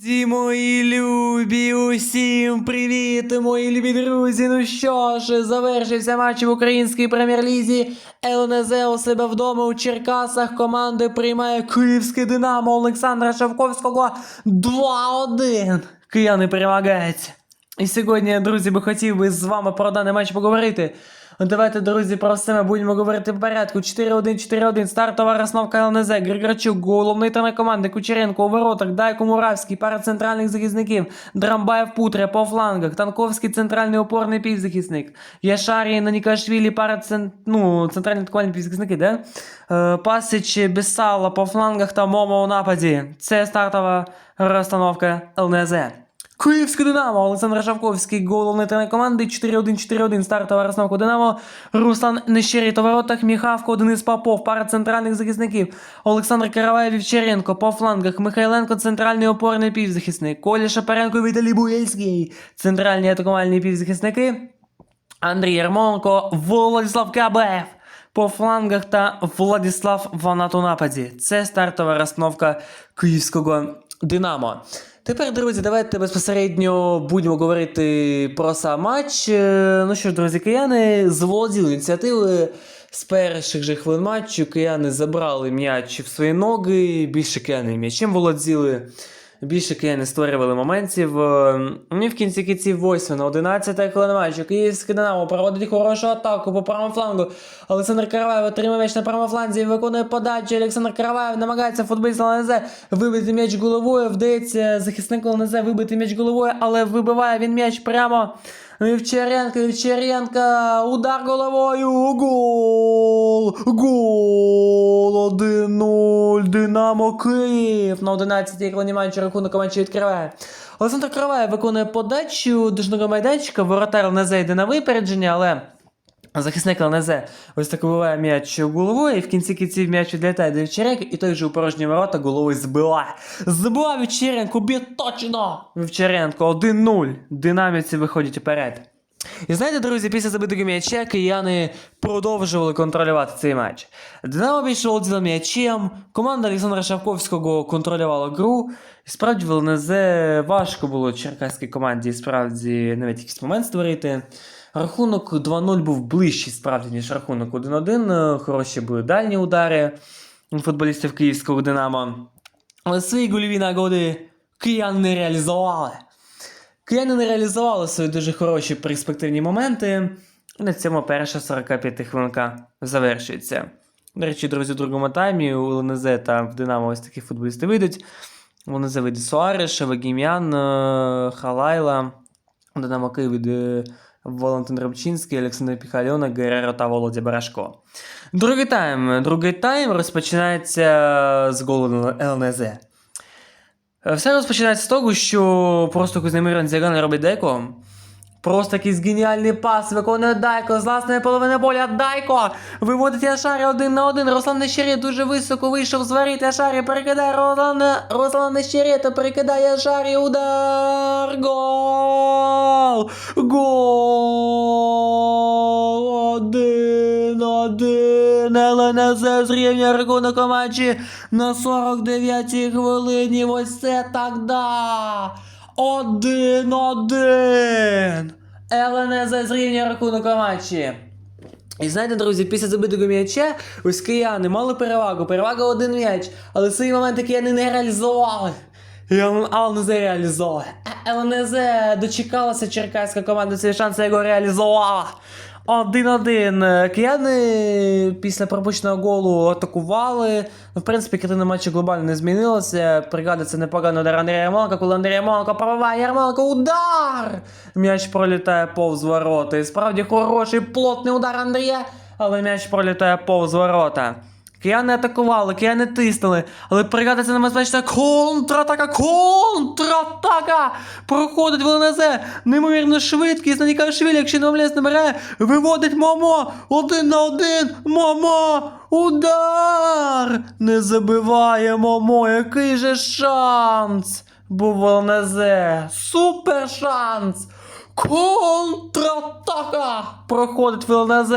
Друзі, мої любі, усім привіт, мої любі друзі. Ну що ж, завершився матч в українській прем'єр-лізі. ЛНЗ у себе вдома у Черкасах. Команди приймає Київське Динамо Олександра Шавковського 2-1. Кияни перемагають. І сьогодні, друзі, би хотів би з вами про даний матч поговорити. Ну, Давайте, друзі, про все ми будемо говорити по порядку. 4-1, 4-1, стартова розновка ЛНЗ, Григорчук, головний тренер команди, Кучеренко у воротах, Дайко Муравський, пара центральних захисників, Драмбаєв Путря по флангах, Танковський центральний опорний півзахисник, Яшарій, Нанікашвілі, пара цен... ну, центральні атакувальні півзахисники, да? Е, Пасич, Бесала по флангах та Момо у нападі. Це стартова розстановка ЛНЗ. Київське Динамо, Олександр Шавковський, головний тренер команди, 4-1-4-1, стартова розновка Динамо, Руслан Нещеріт у воротах, Міхавко, Денис Попов, пара центральних захисників, Олександр Караваєв, Вівчаренко, по флангах, Михайленко, центральний опорний півзахисник, Коля Шапаренко, Віталій Буєльський, центральні атакувальні півзахисники, Андрій Ярмоленко, Владислав Кабаєв. По флангах та Владислав Ванат у нападі. Це стартова розстановка київського Динамо. Тепер, друзі, давайте безпосередньо будемо говорити про сам матч. Е, Ну що ж, друзі, кияни заволоділи ініціативи. З перших же хвилин матчу кияни забрали м'яч в свої ноги, більше кияни м'ячем володіли. Більше кияни створювали моментів. Е, Ну і в кінці кінців 8 на 11 хвилина матчу. Київське Динамо проводить хорошу атаку по правому флангу. Олександр Караваєв отримує м'яч на правому фланзі, виконує подачу. Олександр Караваєв намагається футболіст ЛНЗ вибити м'яч головою. Вдається захиснику ЛНЗ вибити м'яч головою, але вибиває він м'яч прямо. Вівчаренко, Вівчаренко, удар головою, гол, гол, 1-0, Динамо Київ. На 11-й хвилині матчу рахунок матчу відкриває. Олександр Криває виконує подачу дужного майданчика, воротар не зайде на випередження, але захисник ЛНЗ ось так вибиває м'яч головою, і в кінці кінців м'яч відлітає до Вівчаренка, і той же у порожні ворота головою збиває. Збиває Вівчаренко, б'є точно! Вівчаренко 1-0. Динаміці виходять уперед. І знаєте, друзі, після забитого м'яча кияни продовжували контролювати цей матч. Динамо більше володіла м'ячем, команда Олександра Шавковського контролювала гру. І справді в ЛНЗ важко було черкаській команді справді навіть якийсь момент створити. Рахунок 2-0 був ближчий справді, ніж рахунок 1-1. Хороші були дальні удари футболістів київського Динамо. Але свої гольові нагоди кияни не реалізували. Кияни не реалізували свої дуже хороші перспективні моменти. І на цьому перша 45 хвилинка завершується. До речі, друзі, в другому таймі у ЛНЗ та в Динамо ось такі футболісти вийдуть. У ЛНЗ вийде Суареш, Вагім'ян, е, Халайла. Динамо Київ вийде Валентин Рибчинський, Олександр Піхальона, Гереро та Володя Барашко. Другий тайм. Другий тайм розпочинається з голу ЛНЗ. Все розпочинається з того, що просто Кузьмир Дзяган робить деко. Просто якийсь геніальний пас виконує Дайко з власної половини поля. Дайко виводить Яшарі один на один. Руслан Нещері дуже високо вийшов з воріт. Яшарі перекидає Руслан, Руслан Нещері, то перекидає Яшарі. Удар. Гол! Гол! Один, один. ЛНЗ зрівнює рахунок матчі на 49-й хвилині. Ось це так да. Один, один. ЛНЗ зрівнює рахунок у матчі. І знаєте, друзі, після забитого м'яча ось кияни мали перевагу. Перевага один м'яч, але свої моменти кияни не реалізували. І ЛНЗ реалізували. ЛНЗ дочекалася черкаська команда цей шанс його реалізувала. Один-один. Кияни після пропущеного голу атакували. Ну, в принципі, картина матчу глобально не змінилася. Пригадується непогано удар Андрія Ярмоленка, коли Андрій Ярмоленко пробиває Ярмоленко удар! М'яч пролітає повз ворота. І справді хороший плотний удар Андрія, але м'яч пролітає повз ворота. Кияни атакували, кияни тиснули, але бригада це небезпечна контратака, контратака! Проходить в неймовірно швидкість, Нікашвілі, якщо не помиляюсь, набирає, виводить Момо, один на один, Момо, удар! Не забиває Момо, який же шанс! Був в супер шанс! Контратака! Проходить в ЛНЗ.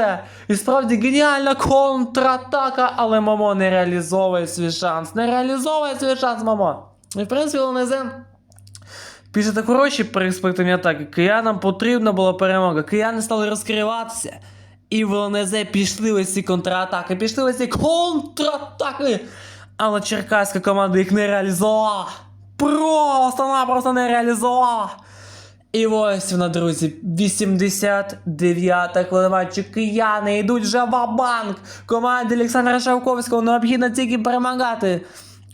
І справді геніальна контратака, але Момо не реалізовує свій шанс. Не реалізовує свій шанс, Момо. І в принципі ЛНЗ Після такої хороші перспективні атаки киянам потрібна була перемога. Кияни стали розкриватися. І в ЛНЗ пішли ось ці контратаки, пішли ось ці контратаки. Але черкаська команда їх не реалізувала. Просто-напросто не реалізувала. І ось вона, друзі, 89-та хвилина. Кияни йдуть жаба-банк. Команді Олександра Шавковського необхідно тільки перемагати.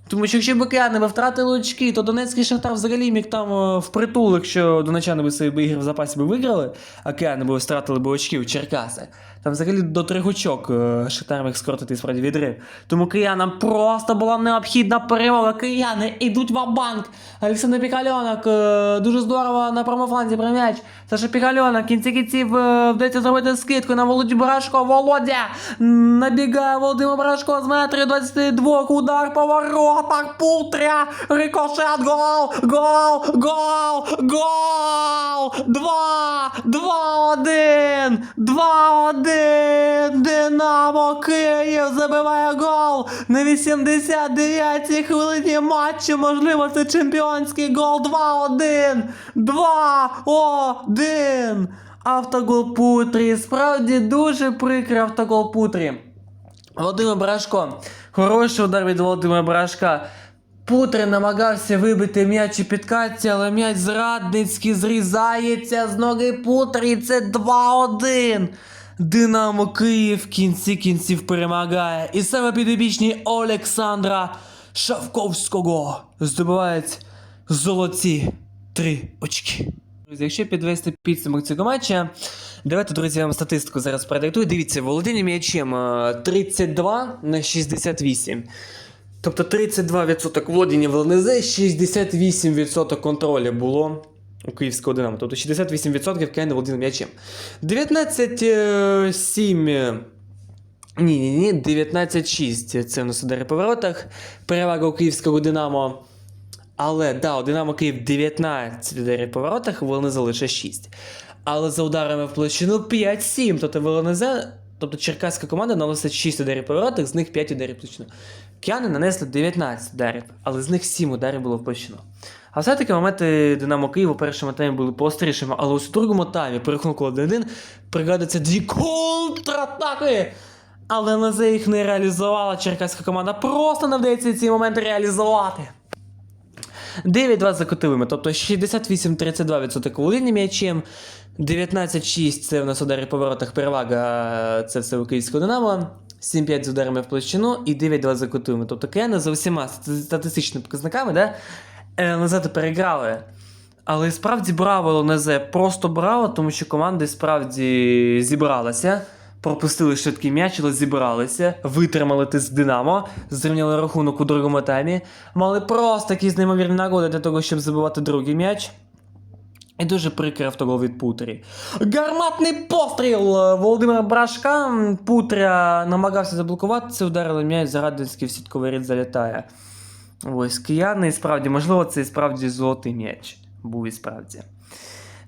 Тому що якщо б кияни втратили очки, то Донецький Шахтар взагалі міг там е, впритул, якщо донечани би свої ігри в запасі би виграли, а кияни би втратили б очки в Черкасах. Там взагалі до трьох очок е, Шахтар міг скоротити справді відрив. Тому киянам просто була необхідна перемога. Кияни йдуть в банк Олександр Пікальонок е, дуже здорово на промофланзі про м'яч. Саша Пікальонок кінці кінців е, вдається зробити скидку на Володю Барашко. Володя набігає Володимир Барашко з метрів 22. Удар по воротах. Путря. Рикошет. Гол. Гол. Гол. Гол. Два. Два. Один. Два. Один. Динамо Київ забиває гол на 89-й хвилині матчу. Можливо, це чемпіонський гол 2-1. 2-1. Автогол Путрі. Справді дуже прикрий автогол Путрі. Володимир Брашко. Хороший удар від Володимира Брашка. Путри намагався вибити м'яч у підкатці, але м'яч зрадницький зрізається з ноги Путрі. Це 2-1. Динамо Київ в кінці кінців перемагає. І саме підопічні Олександра Шавковського здобувають золоті три очки. Друзі, якщо підвести підсумок цього матча, давайте, друзі, я вам статистику зараз продиктую. Дивіться, володіння м'ячем е, 32 на 68. Тобто 32% володіння в ЛНЗ, 68% контролю було у київського Динамо. Тобто 68% Кияни володіли м'ячем. 19-7. Ні, ні, ні, 19-6 це в нас удари по воротах. Перевага у київського Динамо. Але да, у Динамо Київ 19 ударів по воротах, в ЛНЗ лише 6. Але за ударами в площину 5-7. Тобто в ЛНЗ, тобто черкаська команда наносить 6 ударів по воротах, з них 5 ударів в площину. Кияни нанесли 19 ударів, але з них 7 ударів було в площину. А все-таки моменти Динамо Києва у першому таймі були пострішими, але у другому таймі, при рахунку 1-1, пригадуються дві контратаки. Але ЛНЗ їх не реалізувала. Черкаська команда просто не вдається ці моменти реалізувати. 9-2 за кутовими, тобто 68-32% володіння м'ячем, 19-6 це в нас удари по воротах, перевага це все у київського Динамо, 7-5 з ударами в площину і 9-2 за кутовими. Тобто кияни за стати- статистичними показниками, да, ЛНЗ переграли. Але справді браво ЛНЗ, просто браво, тому що команди справді зібралися. Пропустили швидкий м'яч, але зібралися, витримали тиск Динамо, зрівняли рахунок у другому таймі, мали просто якісь неймовірні нагоди для того, щоб забивати другий м'яч. І дуже прикрий автогол від Путрі. Гарматний постріл Володимира Брашка. Путря намагався заблокувати це ударили м'яч, Зарадинський в сітковий ряд залітає. Ось кияни, і справді, можливо, це і справді золотий м'яч. Був і справді.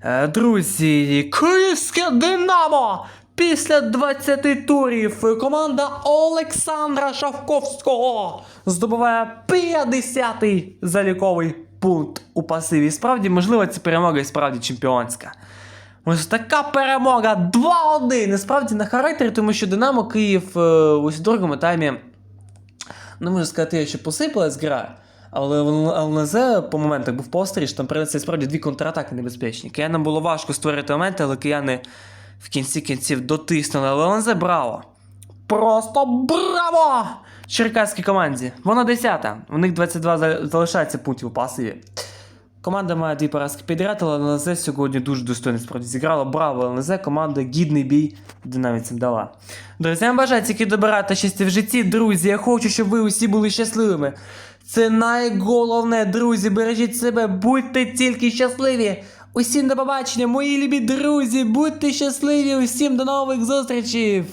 Е, Друзі, Київське Динамо! Після 20 турів команда Олександра Шавковського здобуває 50-й заліковий пункт у пасиві. Справді, можливо, ця перемога і справді чемпіонська. Ось така перемога 2-1. Насправді на характері, тому що Динамо Київ е, ось у другому таймі не можу сказати, що посипалась гра. Але ЛНЗ по моментах був постріж, там принесли справді дві контратаки небезпечні. Киянам було важко створити моменти, але кияни в кінці кінців дотиснули. Але ЛНЗ браво! Просто браво! Черкаській команді. Вона 10-та. У них 22 залишається пунктів у пасиві. Команда має дві поразки підряд, але ЛНЗ сьогодні дуже достойно справді зіграла. Браво, ЛНЗ, команда гідний бій динаміцям дала. Друзі, я вам бажаю тільки добра та щастя в житті. Друзі, я хочу, щоб ви усі були щасливими. Це найголовне, друзі. Бережіть себе, будьте тільки щасливі. Усім до побачення, мої любі друзі, будьте щасливі, усім до нових зустрічей!